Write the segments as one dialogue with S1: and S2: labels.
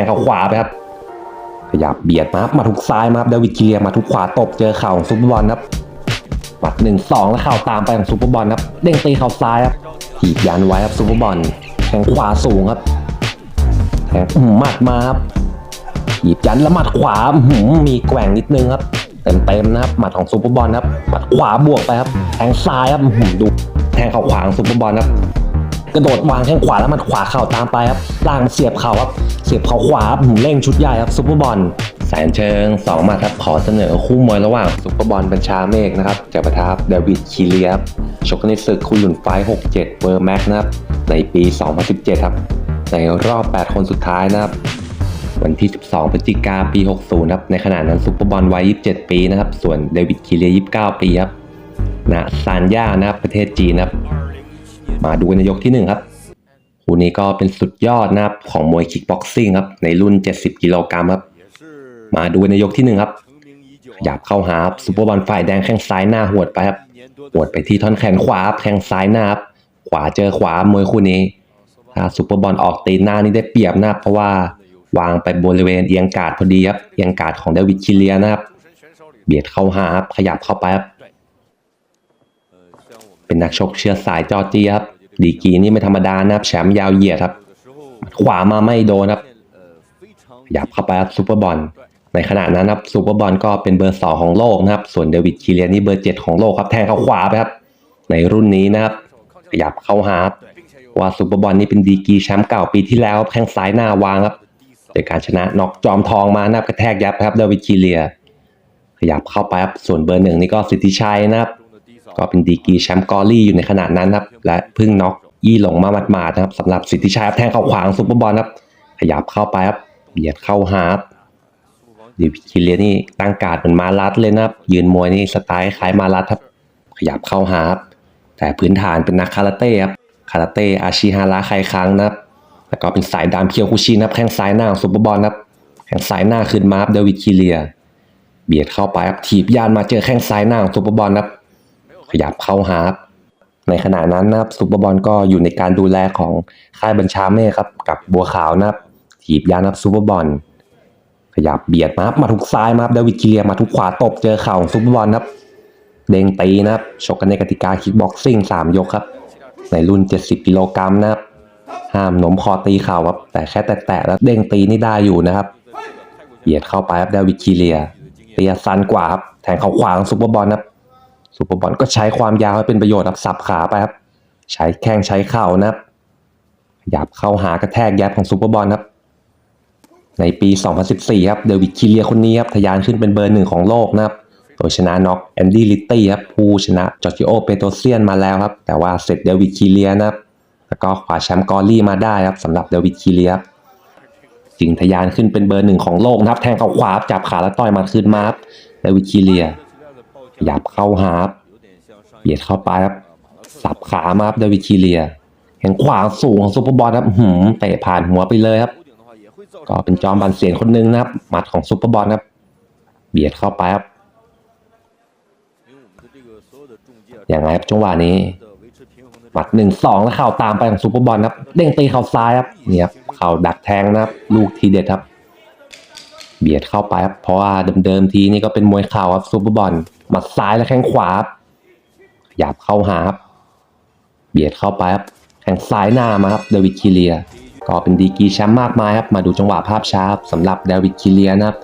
S1: งเข้าขวาไปครับ ขยับเบียดมาครับมาทุกซ้ายมาครับเดวิดเกียร์มาทุกขวาตบเจอเข่าของซุปเปอร์บอลครับหมัดหนึ่งสองแล้วเข่าตามไปของซุปเปอร์บอลครับเด้งตีเข่าซ้ายครับถีบยันไว้ครับซุปเปอร์บอลแทงขวาสูงครับแทงอื้อหือหมัดมาครับถีบยันแล้วหมัดขวาหือมีแกว่งนิดนึงครับเต็มเต็มๆนะครับหมัดของซุปเปอร์บอลครับหมัดขวาบวกไปครับแทงซ้ายครับหือดูแทงเข่าขวาของซุปเปอร์บอลครับ กระโดดวางแข้งขวาแล้วมันขวาเข่าตามไปครับล่างมันเสียบเข่าครับเสียบเข่าขวาครับหืมเร่งชุดใหญ่ครับซุปเปอร์บอลแสนเชิงสองมาครับขอเสนอคู่มวยระหว่างซุปเปอร์บอลบัญชาเมฆนะครับจะประทะเดวิดคีเลียครับชกกันในศึกคุณหลุนไฟ67เวอร์แม็กนะครับในปี 2017 ครับ ในรอบ 8 คนสุดท้ายนะครับวันที่ 12 พฤศจิกาปี 60 ครับ ในขณะนั้นซุปเปอร์บอลวัย 27 ปีนะครับ ส่วนเดวิดคีเลีย 29 ปีครับณซานย่านะครับ ประเทศจีนนะครับ มาดูในยกที่หนึ่งครับคู่นี้ก็เป็นสุดยอดนะครับของมวยคิกบ็อกซิ่งครับในรุ่น 70 กิโลกรัมครับ มาดูในยกที่หนึ่งครับขยับเข้าหาครับซุปเปอร์บอลฝ่ายแดงแข้งซ้ายหน้าหวดไปครับหวดไปที่ท่อนแขนขวาครับแข้งซ้ายหน้าครับขวาเจอขวามวยคู่นี้ถ้าซุปเปอร์บอลออกตีนหน้านี่ได้เปรียบนะเพราะว่าวางไปบริเวณเอียงกาดพอดีครับเอียงกาดของเดวิดคิเลียนะครับ เบียดเข้าหาครับขยับเข้าไปครับเป็นนักชกเชื้อสายจอร์เจียครับ ดีกีนี่ไม่ธรรมดานะครับแชมป์ยาวเหยียดครับ ขวามาไม่โดนครับขยับเข้าไปครับซูเปอร์บอลในขณะนั้นครับซูเปอร์บอลก็เป็นเบอร์สองของโลกนะครับ ส่วนเดวิดคีเลียนนี่เบอร์เจ็ดของโลกครับแทงเข้าขวาไปครับ ในรุ่นนี้นะครับขยับเข้าหาครับว่าซูเปอร์บอลนี่เป็นดีกีแชมป์เก่าปีที่แล้วแข้งซ้ายหน้าวางครับโดยการชนะน็อกจอมทองมานะครับกระแทกยับครับเดวิดคีเลีย ขยับเข้าไปครับส่วนเบอร์หนึ่งนี่ก็สิทธิชัยนะครับ ก็เป็นดีกีแชมป์กอรี่อยู่ในขณะนั้นครับ และเพิ่งน็อกยี่หลงมาหมาดๆนะครับสำหรับสิทธิชัยแทงเข้าขวางซุปเปอร์บอลครับ ขยับเข้าไปครับเบียดเข้าหาครับดิวิคิเลียนี่ตั้งการดเหมือนมาลัดเลยนะครับ ยืนมวยนี่สไตล์คล้ายมาลัดครับ ขยับเข้าหาครับแต่พื้นฐานเป็นนักคาราเต้ครับคาราเต้อาชิฮาระไคคังนะครับแล้วก็เป็นสายดามเคียวคุชินะครับแข้งซ้ายหน้าของซุปเปอร์บอลครับแข้งซ้ายหน้าขึ้นมาครับเดวิดคิเลีย เบียดเข้าไปครับถีบยานมาเจอแข้งซ้ายหน้าของซุปเปอร์บอลครับ ขยับเข้าหารับในขณะนั้นนะครับซุปเปอร์บอลก็อยู่ในการดูแลของค่ายบัญชาเมฆครับ กับบัวขาวนะครับถีบยานับซุปเปอร์บอลขยับเบียดมาครับมาทุกซ้ายมาครับเดวิดเกียมาทุกขวาตบเจอเข่าของซุปเปอร์บอลครับเด้งตีนะครับชกกันในกติกาคิกบ็อกซิ่งสามยกครับ ในรุ่น 70 กิโลกรัมนะครับ ห้ามหนมคอตีเข่าครับ แต่แค่แตะแล้วเด้งตีนี่ได้อยู่นะครับเบียดเข้าไปครับเดวิดคีเลียเตียซันกว่าครับแทงเข่าขวาของซุปเปอร์บอลครับ ซูเปอร์บอลก็ใช้ความยาวให้เป็นประโยชน์ครับสับขาไปครับ ใช้แข้งใช้เข่านะครับขยับเข้าหากระแทกยับของซูเปอร์บอลครับ ในปี 2014 ครับ เดวิดคิเลียคนนี้ครับทะยานขึ้นเป็นเบอร์หนึ่งของโลกนะครับโดยชนะน็อกแอนดี้ลิตตี้ครับผู้ชนะจอร์จิโอเปโตเซียนมาแล้วครับ แต่ว่าเสร็จเดวิดคิเลียนะครับ แล้วก็คว้าแชมป์กอรี่มาได้ครับสำหรับเดวิดคิเลียครับจึงทะยานขึ้นเป็นเบอร์หนึ่งของโลกนะครับ แทงเข่าขวาจับขาแล้วต่อยมาคืนมาครับเดวิดคิเลีย ขยับเข้าหารับเบียดเข้าไปครับ สับขามาครับเดวิดคีเลียแข้งขวาสูงของซูเปอร์บอลครับหืมเตะผ่านหัวไปเลยครับ ก็เป็นจอมบันเสียนคนหนึงนะครับ หมัดของซูเปอร์บอลครับ เบียดเข้าไปครับอย่างไรครับจังหวะนี้หมัดหนึ่งสองแล้วเข่าตามไปของซูเปอร์บอลครับ เด้งตีเข่าซ้ายครับเนี่ยครับเข่าดักแทงนะครับ ลูกทีเด็ดครับ เบียดเข้าไปครับเพราะว่าเดิมๆทีนี่ก็เป็นมวยเข่าครับซูเปอร์บอล มัดซ้ายและแข้งขวาครับขยับเข้าหาครับ เบียดเข้าไปครับแข้งซ้ายหน้ามาครับเดวิดคิเลีย ก็เป็นดีกีแชมป์มากมายครับ มาดูจังหวะภาพช้าสำหรับเดวิดคิเลียนะครับ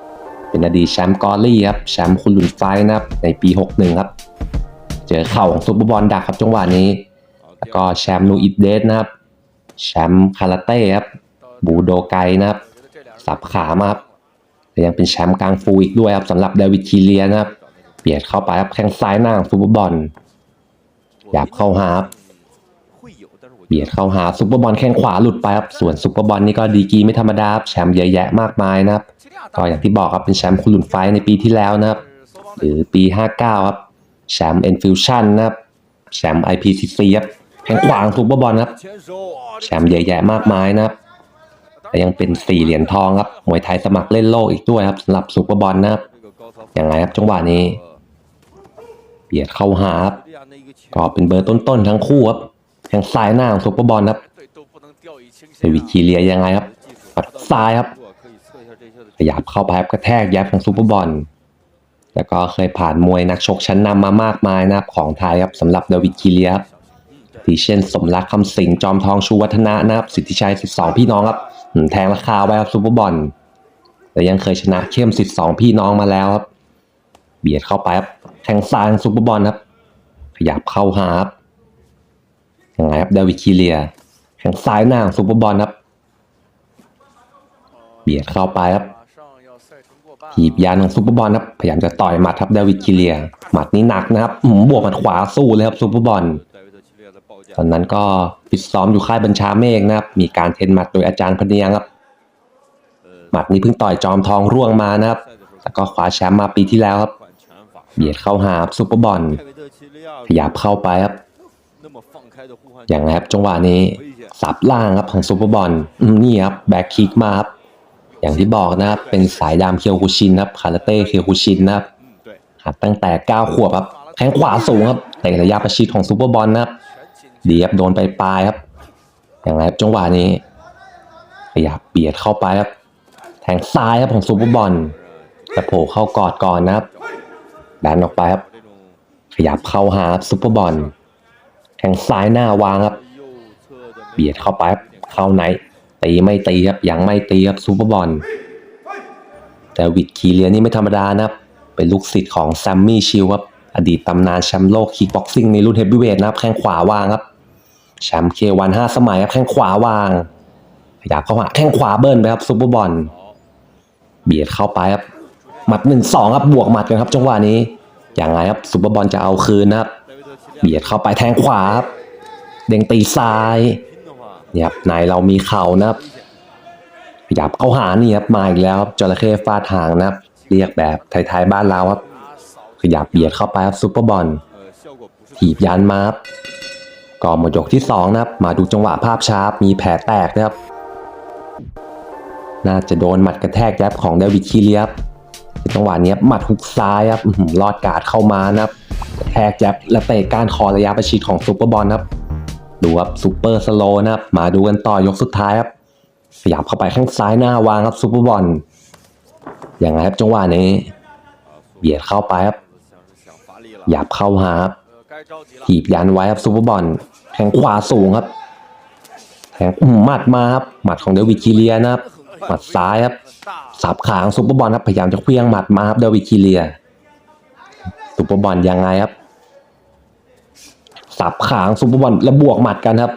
S1: เป็นอดีตแชมป์กอรี่ครับ แชมป์คุณหลุนไฟนะครับ ในปี 61 ครับ เจอเข่าของซูเปอร์บอลดักครับจังหวะนี้ แล้วก็แชมป์นูอิดเดสนะครับ แชมป์คาราเต้ครับ บูโดไกนะครับ สับขามาครับและยังเป็นแชมป์กลางฟูอีกด้วยครับสำหรับเดวิดคีเลียนะครับ เบียดเข้าไปครับแข้งซ้ายหน้าของซูเปอร์บอลหยับเข้าหาครับเบียดเข้าหาซูเปอร์บอลแข้งขวาหลุดไปครับส่วนซูเปอร์บอลนี่ก็ดีกีไม่ธรรมดาครับแชมป์เยอะแยะมากมายนะครับก็อย่างที่บอกครับเป็นแชมป์คุณลุนไฟในปีที่แล้วนะครับ หรือปี 59 ครับแชมป์เอ็นฟิวชั่นนะครับแชมป์ IPCC ครับแข้งขวาของซูเปอร์บอลครับแชมป์เยอะแยะมากมายนะครับและยังเป็นสี่เหรียญทองครับมวยไทยสมัครเล่นโลกอีกด้วยครับสำหรับซูเปอร์บอลนะครับอย่างไรครับจังหวะนี้ เบียดเข้าหาครับก็เป็นเบอร์ต้นๆทั้งคู่ครับแข้งซ้ายหน้าของซูเปอร์บอลครับเดวิดคีเลียยังไงครับปัดซ้ายครับขยับเข้าไปครับกระแทกยับของซูเปอร์บอลแล้วก็เคยผ่านมวยนักชกชั้นนำมามากมายนะครับของไทยครับสำหรับเดวิดคีเลียครับที่เช่นสมรักคำสิงจอมทองชูวัฒนะนะครับสิทธิชัย 12 พี่น้องครับแทงราคาไว้ครับซูเปอร์บอลแต่ยังเคยชนะเข้ม 12 พี่น้องมาแล้วครับ เบียดเข้าไปครับ แทงซายซูเปอร์บอลครับ ขยับเข้าหาครับยังไงครับเดวิดคีเลียแทงซ้ายหน้าของซูเปอร์บอลครับ เบียดเข้าไปครับถีบยันของซูเปอร์บอลครับพยายามจะต่อยหมัดครับเดวิดคิเลียหมัดนี้หนักนะครับบวกหมัดขวาสู้เลยครับซูเปอร์บอลตอนนั้นก็ฟิตซ้อมอยู่ค่ายบัญชาเมฆนะครับ มีการเทรนหมัดโดยอาจารย์พเนียงครับ หมัดนี้เพิ่งต่อยจอมทองร่วงมานะครับ แล้วก็คว้าแชมป์มาปีที่แล้วครับ เบียดเข้าหาครับซูเปอร์บอลขยับเข้าไปครับอย่างไรครับจังหวะนี้สับล่างครับของซูเปอร์บอลนี่ครับแบ็คคิกมาครับอย่างที่บอกนะครับเป็นสายดามเคียวคุชินครับคาราเต้เคียวคุชินนะครับหัดตั้งแต่9ขวบครับแข้งขวาสูงครับเตะระยะประชิดของซูเปอร์บอลนะครับดีครับโดนไปปลายครับ อย่างไรครับจังหวะนี้ขยับเบียดเข้าไปครับแทงซ้ายครับของซูเปอร์บอลจะโผล่เข้ากอดก่อนนะครับ ดันออกไปครับ ขยับเข้าหาซูเปอร์บอลแทงซ้ายหน้าวางครับ เบียดเข้าไปครับเข้าไหน ตีไม่ตีครับยังไม่ตีครับซูเปอร์บอลแต่วิดคีเลียนี่ไม่ธรรมดานะครับ เป็นลูกศิษย์ของแซมมี่ชิลครับ อดีตตำนานแชมป์โลกคิกบ็อกซิ่งในรุ่นเฮฟวีเวทนะครับ แข้งขวาวางครับแชมป์เควันห้าสมัยครับ แข้งขวาวางขยับเข้ามาแข้งขวาเบิ้ลไปครับซูเปอร์บอลเบียดเข้าไปครับ หมัดหนึ่งสองครับบวกหมัดกันครับจังหวะนี้ อย่างไรครับซูเปอร์บอลจะเอาคืนนะครับ เบียดเข้าไปแทงขวาครับเด้งตีซ้ายเนี่ยครับในเรามีเข่านะครับขยับเข้าหานี่ครับมาอีกแล้วครับจระเข้ฟาดหางนะครับ เรียกแบบไทยๆบ้านเราครับ ขยับเบียดเข้าไปครับซุปเปอร์บอลถีบยันมาครับก่อหมดยกที่สองนะครับ มาดูจังหวะภาพช้ามีแผลแตกนะครับ น่าจะโดนหมัดกระแทกยับของเดวิดคีเลียบ จังหวะนี้หมัดฮุกซ้ายครับหลอดกาดเข้ามานะครับแทกยับและเตะก้านคอระยะประชิดของซุปเปอร์บอลนะครับ ดูครับซูเปอร์สโลนะครับ มาดูกันต่อยกสุดท้ายครับขยับเข้าไปข้างซ้ายหน้าวางครับซูเปอร์บอลอย่างไรครับจังหวะนี้ เบียดเข้าไปครับหยับเข้าหาครับถีบยันไว้ครับซูเปอร์บอลแทงขวาสูงครับแทงอื้อหมัดมาครับหมัดของเดวิดคีเลียนะครับ หมัดซ้ายครับสับขางซูเปอร์บอลครับพยายามจะเคลี้ยงหมัดมาครับเดวิดคีเลียซูเปอร์บอลยังไงครับสับขางซูเปอร์บอลแล้วบวกหมัดกันครับ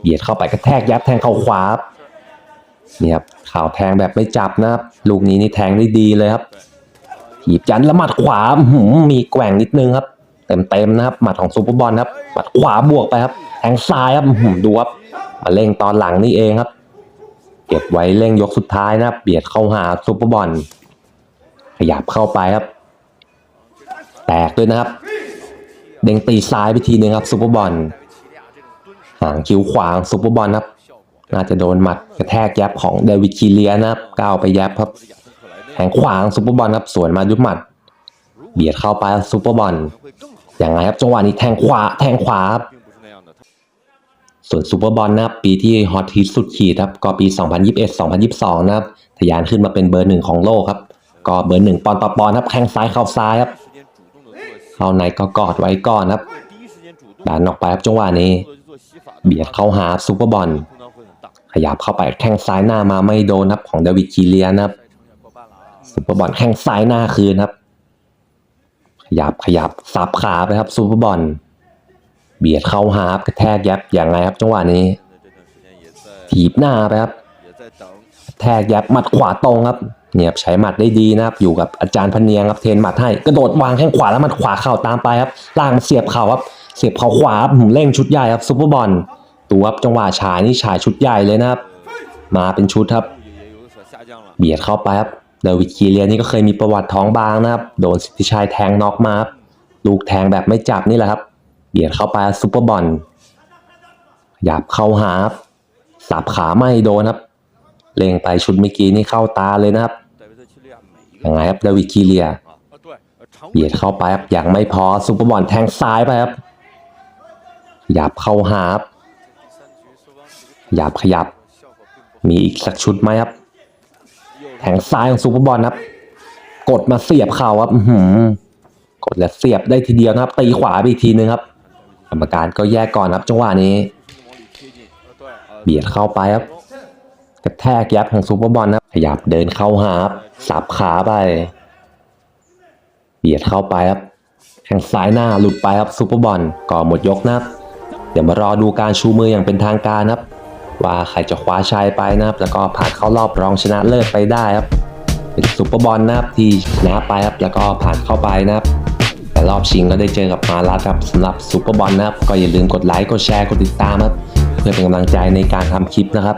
S1: เบียดเข้าไปกระแทกยัดแทงเข่าขวาครับนี่ครับข่าวแทงแบบไม่จับนะครับลูกนี้นี่แทงได้ดีเลยครับหีบยันแล้วหมัดขวาหือมีแกว่งนิดนึงครับเต็มๆนะครับหมัดของซูเปอร์บอลครับหมัดขวาบวกไปครับแทงซ้ายครับดูครับมาเล่งตอนหลังนี่เองครับ ก็บไว้เล่งยกสุดท้ายนะเบียดเข้าหาซูเปอร์บอลขยับเข้าไปครับ แตกด้วยนะครับ เด้งตีซ้ายไปทีนึงครับซูเปอร์บอลหางคิ้วขวางซูเปอร์บอลครับ น่าจะโดนหมัดกระแทกยับของเดวิดคีเลียนะครับก้าวไปยับครับแทงขวางซูเปอร์บอลครับสวนมาด้วยหมัด เบียดเข้าไปซูเปอร์บอลอย่างไรครับจังหวะนี้แทงขวาแทงขวาครับ ส่วนซูเปอร์บอลนะครับปีที่ฮอตฮิตสุดขีดครับก็ปี 2021-2022 นะครับทะยานขึ้นมาเป็นเบอร์หนึ่งของโลกครับ ก็เบอร์หนึ่งปอนด์ต่อปอนด์ครับแข้งซ้ายเข้าซ้ายครับเข้าในก็กอดไว้ก่อนครับดันออกไปครับจังหวะนี้ เบียดเข้าหาซูเปอร์บอลขยับเข้าไปแข้งซ้ายหน้ามาไม่โดนครับของเดวิดคีเลียนะครับซูเปอร์บอลแข้งซ้ายหน้าคืนครับ ขยับขยับสับขาไปครับซูเปอร์บอล เบียดเข้าหาครับกระแทกยับอย่างไรครับ จังหวะนี้ ถีบหน้าไปครับแทกยับหมัดขวาตรงครับเนี่ยใช้หมัดได้ดีนะครับ อยู่กับอาจารย์พเนียงครับเทรนหมัดให้กระโดดวางแข้งขวาแล้วหมัดขวาเข่าตามไปครับล่างเสียบเข่าครับ เสียบเข่าขวาครับหืมเร่งชุดใหญ่ครับซูเปอร์บอลดูครับจังหวะฉายนี่ฉายชุดใหญ่เลยนะครับ มาเป็นชุดครับ เบียดเข้าไปครับเดวิดคีเลียนี่ก็เคยมีประวัติท้องบางนะครับ โดนสิทธิชัยแทงน็อกมาครับลูกแทงแบบไม่จับนี่แหละครับ เบียดเข้าไปซูเปอร์บอลหยับเข้าหาครับสับขาไม่โดนครับ เล็งไปชุดเมื่อกี้นี่เข้าตาเลยนะครับยังไงครับเดวิดคีเลียเบียดเข้าไปครับอย่างไม่พอซูเปอร์บอลแทงซ้ายไปครับหยับเข้าหาครับหยับขยับ มีอีกสักชุดไหมครับแทงซ้ายของซูเปอร์บอลครับ กดมาเสียบเข่าครับหือกดและเสียบได้ทีเดียวนะครับตีขวาไปอีกทีนึงครับ รรมการก็แยกก่อนครับจังหวะนี้ เบียดเข้าไปครับกระแทกยับของซูเปอร์บอลนะขยับเดินเข้าหาครับสับขาไป เบียดเข้าไปครับแข้งซ้ายหน้าหลุดไปครับซูเปอร์บอลก่อหมดยกนะครับ เดี๋ยวมารอดูการชูมืออย่างเป็นทางการนะครับ ว่าใครจะคว้าชัยไปนะครับ แล้วก็ผ่านเข้ารอบรองชนะเลิศไปได้ครับ เป็นซูเปอร์บอลนะครับที่ชนะไปครับแล้วก็ผ่านเข้าไปนะครับ รอบชิงก็ได้เจอกับมาลัดครับสำหรับซูเปอร์บอลนะครับ ก็อย่าลืมกดไลค์ กดแชร์ กดติดตามครับ เพื่อเป็นกำลังใจในการทำคลิปนะครับ